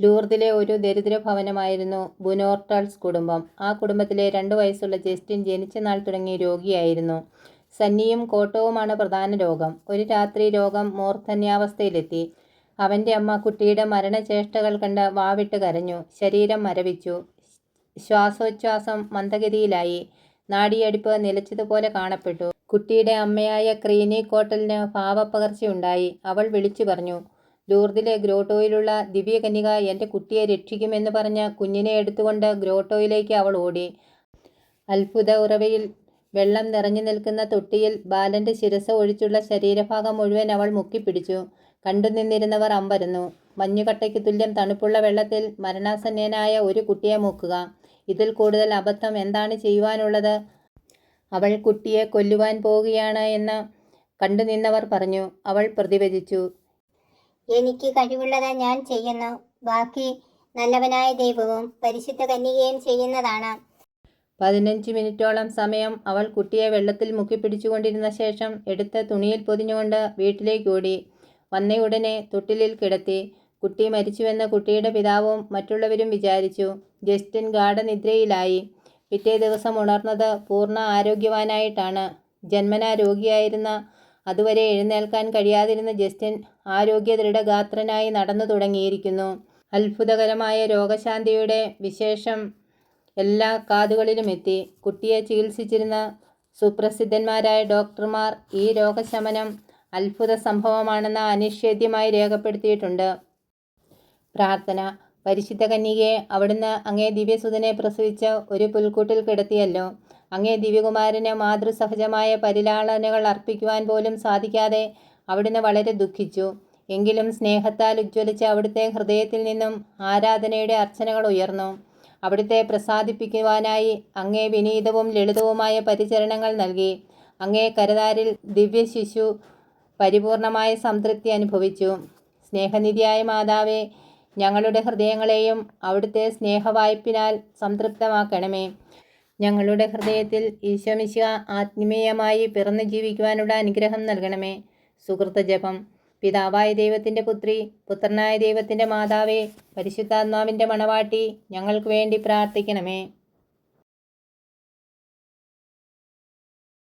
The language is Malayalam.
ലൂർദിലെ ഒരു ദരിദ്ര ഭവനമായിരുന്നു ബുനോർട്ടൾസ് കുടുംബം. ആ കുടുംബത്തിലെ രണ്ട് വയസ്സുള്ള ജസ്റ്റിൻ ജനിച്ച നാൾ തുടങ്ങി രോഗിയായിരുന്നു. സന്നിയും കോട്ടവുമാണ് പ്രധാന രോഗം. ഒരു രാത്രി രോഗം മൂർധന്യാവസ്ഥയിലെത്തി. അവന്റെ അമ്മ കുട്ടിയുടെ മരണചേഷ്ടകൾ കണ്ട് വാവിട്ട് കരഞ്ഞു. ശരീരം മരവിച്ചു. ശ്വാസോച്ഛ്വാസം മന്ദഗതിയിലായി. നാടിയടിപ്പ് നിലച്ചതുപോലെ കാണപ്പെട്ടു. കുട്ടിയുടെ അമ്മയായ ക്രീനി കോട്ടലിന് ഭാവപ്പകർച്ചയുണ്ടായി. അവൾ വിളിച്ചു പറഞ്ഞു, ലൂർദിലെ ഗ്രോട്ടോയിലുള്ള ദിവ്യകന്യക എന്റെ കുട്ടിയെ രക്ഷിക്കുമെന്ന് പറഞ്ഞ കുഞ്ഞിനെ എടുത്തുകൊണ്ട് ഗ്രോട്ടോയിലേക്ക് അവൾ ഓടി. അത്ഭുത ഉറവയിൽ വെള്ളം നിറഞ്ഞു നിൽക്കുന്ന തൊട്ടിയിൽ ബാലന്റെ ശിരസ് ഒഴിച്ചുള്ള ശരീരഭാഗം മുഴുവൻ അവൾ മുക്കിപ്പിടിച്ചു. കണ്ടുനിന്നിരുന്നവർ അമ്പരന്നു. മഞ്ഞുകട്ടയ്ക്ക് തുല്യം തണുപ്പുള്ള വെള്ളത്തിൽ മരണാസന്നനായ ഒരു കുട്ടിയെ മുക്കുക. ഇതിൽ കൂടുതൽ അബദ്ധം എന്താണ് ചെയ്യുവാനുള്ളത്. അവൾ കുട്ടിയെ കൊല്ലുവാൻ പോവുകയാണ് എന്ന് കണ്ടുനിന്നവർ പറഞ്ഞു. അവൾ പ്രതിവചിച്ചു. എനിക്ക് കഴിവുള്ളത് ഞാൻ ചെയ്യുന്നു. ബാക്കി നല്ലവനായ ദൈവവും പരിശുദ്ധ കന്യകയും ചെയ്യുന്നതാണ്. പതിനഞ്ച് മിനിറ്റോളം സമയം അവൾ കുട്ടിയെ വെള്ളത്തിൽ മുക്കിപ്പിടിച്ചുകൊണ്ടിരുന്ന ശേഷം എടുത്ത തുണിയിൽ പൊതിഞ്ഞുകൊണ്ട് വീട്ടിലേക്ക് ഓടി വന്നയുടനെ തൊട്ടിലിൽ കിടത്തി. കുട്ടി മരിച്ചുവെന്ന് കുട്ടിയുടെ പിതാവും മറ്റുള്ളവരും വിചാരിച്ചു. ജസ്റ്റിൻ ഗാഠനിദ്രയിലായി പിറ്റേ ദിവസം ഉണർന്നത് പൂർണ ആരോഗ്യവാനായിട്ടാണ്. ജന്മനാ രോഗിയായിരുന്ന അതുവരെ എഴുന്നേൽക്കാൻ കഴിയാതിരുന്ന ജസ്റ്റിൻ ആരോഗ്യദൃഢഗാത്രനായി നടന്നു തുടങ്ങിയിരിക്കുന്നു. അത്ഭുതകരമായ രോഗശാന്തിയുടെ വിശേഷം എല്ലാ കാതുകളിലും എത്തി കുട്ടിയെ ചികിത്സിച്ചിരുന്ന സുപ്രസിദ്ധന്മാരായ ഡോക്ടർമാർ ഈ രോഗശമനം അത്ഭുത സംഭവമാണെന്ന് അനിഷേധ്യമായി രേഖപ്പെടുത്തിയിട്ടുണ്ട്. പ്രാർത്ഥന പരിശുദ്ധ കന്യകയെ അവിടുന്ന് അങ്ങേ ദിവ്യസുതനെ പ്രസവിച്ച ഒരു പുൽക്കൂട്ടിൽ കിടത്തിയല്ലോ. അങ്ങേ ദിവ്യകുമാരന് മാതൃസഹജമായ പരിലാളനകൾ അർപ്പിക്കുവാൻ പോലും സാധിക്കാതെ അവിടുന്ന് വളരെ ദുഃഖിച്ചു. എങ്കിലും സ്നേഹത്താൽ ഉജ്ജ്വലിച്ച അവിടുത്തെ ഹൃദയത്തിൽ നിന്നും ആരാധനയുടെ അർച്ചനകൾ ഉയർന്നു. അവിടുത്തെ പ്രസാദിപ്പിക്കുവാനായി അങ്ങേ വിനീതവും ലളിതവുമായ പരിചരണങ്ങൾ നൽകി. അങ്ങേ കരതാരിൽ ദിവ്യശിശു പരിപൂർണമായ സംതൃപ്തി അനുഭവിച്ചു. സ്നേഹനിധിയായ മാതാവേ, ഞങ്ങളുടെ ഹൃദയങ്ങളെയും അവിടുത്തെ സ്നേഹവായ്പിനാൽ സംതൃപ്തമാക്കണമേ. ഞങ്ങളുടെ ഹൃദയത്തിൽ ഈശോമിശിഹാ ആത്മീയമായി പിറന്നു ജീവിക്കുവാനുള്ള അനുഗ്രഹം നൽകണമേ. സുകൃതജപം പിതാവായ ദൈവത്തിന്റെ പുത്രി പുത്രനായ ദൈവത്തിന്റെ മാതാവേ, പരിശുദ്ധാത്മാവിന്റെ മണവാട്ടി, ഞങ്ങൾക്ക് വേണ്ടി പ്രാർത്ഥിക്കണമേ.